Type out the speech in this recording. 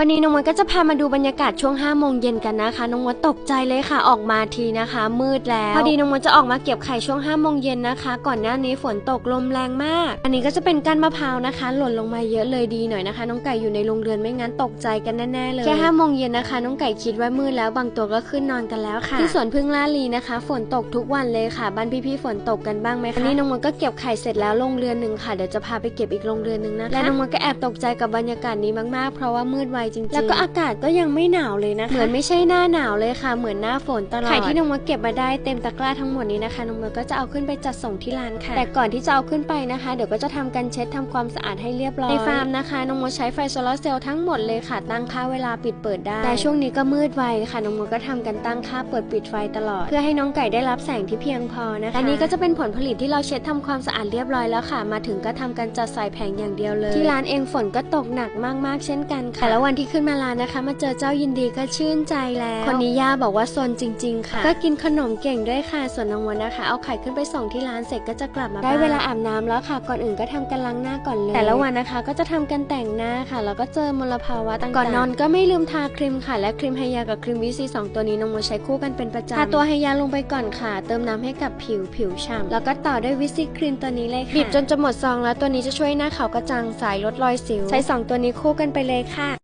วันนี้น้องมดก็จะพามาดูบรรยากาศช่วง5โมงเย็นกันนะคะน้องมดตกใจเลยค่ะออกมาทีนะคะ มืดแล้วพอดีน้องมดจะออกมาเก็บไข่ช่วง5โมงเย็นนะคะ ก่อนหน้านี้ฝนตกลมแรงมาก อันนี้ก็จะเป็นก้านมะพร้าวนะคะ หล่นลงมาเยอะเลยดีหน่อยนะคะ น้องไก่อยู่ในโรงเรือนไม่งั้นตกใจกันแน่ๆเลยแค่5โมงเย็นนะคะ น้องไก่คิดว่ามืดแล้วบางตัวก็ขึ้นนอนกันแล้วค่ะที่สวนพึ่งล่าลีนะคะ ฝนตกทุกวันเลยค่ะบ้านพี่ๆฝนตกกันบ้างไหมคะนนี้น้องมดก็เก็บไข่เสร็จแล้วโรงเรือนหนึ่งค่ะเดี๋ยวจะพาไปเก็บอีกโรงเรือนหนึ่งนะคะและน้องมดก็แอบตกใจกับบรรยากาศนี้มากๆเพราะว่ามืดไวจริงๆ แล้วก็อากาศก็ยังไม่หนาวเลยนะคะ เหมือนไม่ใช่หน้าหนาวเลยค่ะ เหมือนหน้าฝนตลอด ไข่ที่น้องมดเก็บมาได้เต็มตะกร้าทั้งหมดนี้นะคะน้องมดก็จะเอาขึ้นไปจัดส่งที่ร้านค่ะ แต่ก่อนที่จะเอาขึ้นไปนะคะ เดี๋ยวก็จะทำการเช็ดทำความสะอาดให้เรียบร้อย ในฟาร์มนะคะน้องมดใช้ไฟโซลาร์เซลล์ทั้งหมดเลยค่ะ ตั้งค่าเวลาปิดเปิดได้ แต่ช่วงนี้ก็มืดไวค่ะน้องมดก็ทำกันตั้งค่าเปิดปิดไฟตลอด เพื่อให้น้องไก่ได้รับแสงที่เพียงพอนะคะอันนี้ก็จะเป็นผลผลิตที่เราเช็ดทำความสะอาดเรียบร้อยแล้วค่ะ มาถึงก็ทำการจัดใส่แผงอย่างเดียวเลย ที่ร้านเองฝนก็ตกหนักมากๆ เช่นกันค่ะแต่ละวันที่ขึ้นมาร้านนะคะ มาเจอเจ้ายินดีก็ชื่นใจแล้ว คนนี้ย่าบอกว่าซนจริง ๆ ค่ะ ก็กินขนมเก่งด้วยค่ะ ส่วนน้องวันนะคะ เอาไข่ขึ้นไปส่งที่ร้านเสร็จก็จะกลับมาได้เวลาอาบน้ำแล้วค่ะ ก่อนอื่นก็ทำกันล้างหน้าก่อนเลย แต่ละวันนะคะก็จะทำกันแต่งหน้าค่ะ แล้วก็เจอมลภาวะต่างๆ ก่อนนอนก็ไม่ลืมทาครีมค่ะ และครีมไฮยากับครีมวิซีสองตัวนี้น้องโมใช้คู่กันเป็นประจำ ทาตัวไฮยาลงไปก่อนค่ะ เติมน้ำให้กับผิวผิวฉ่ำแล้วก็ต่อด้วยวิซีครีมตัวนี้เลยค่ะ บีบจนจะหมดซองแล้วตัวนี้จะช่วยหน้าขาวกระจ่างใสลดรอยสิว ใช้สองตัวนี้คู่กันไปเลยค่ะ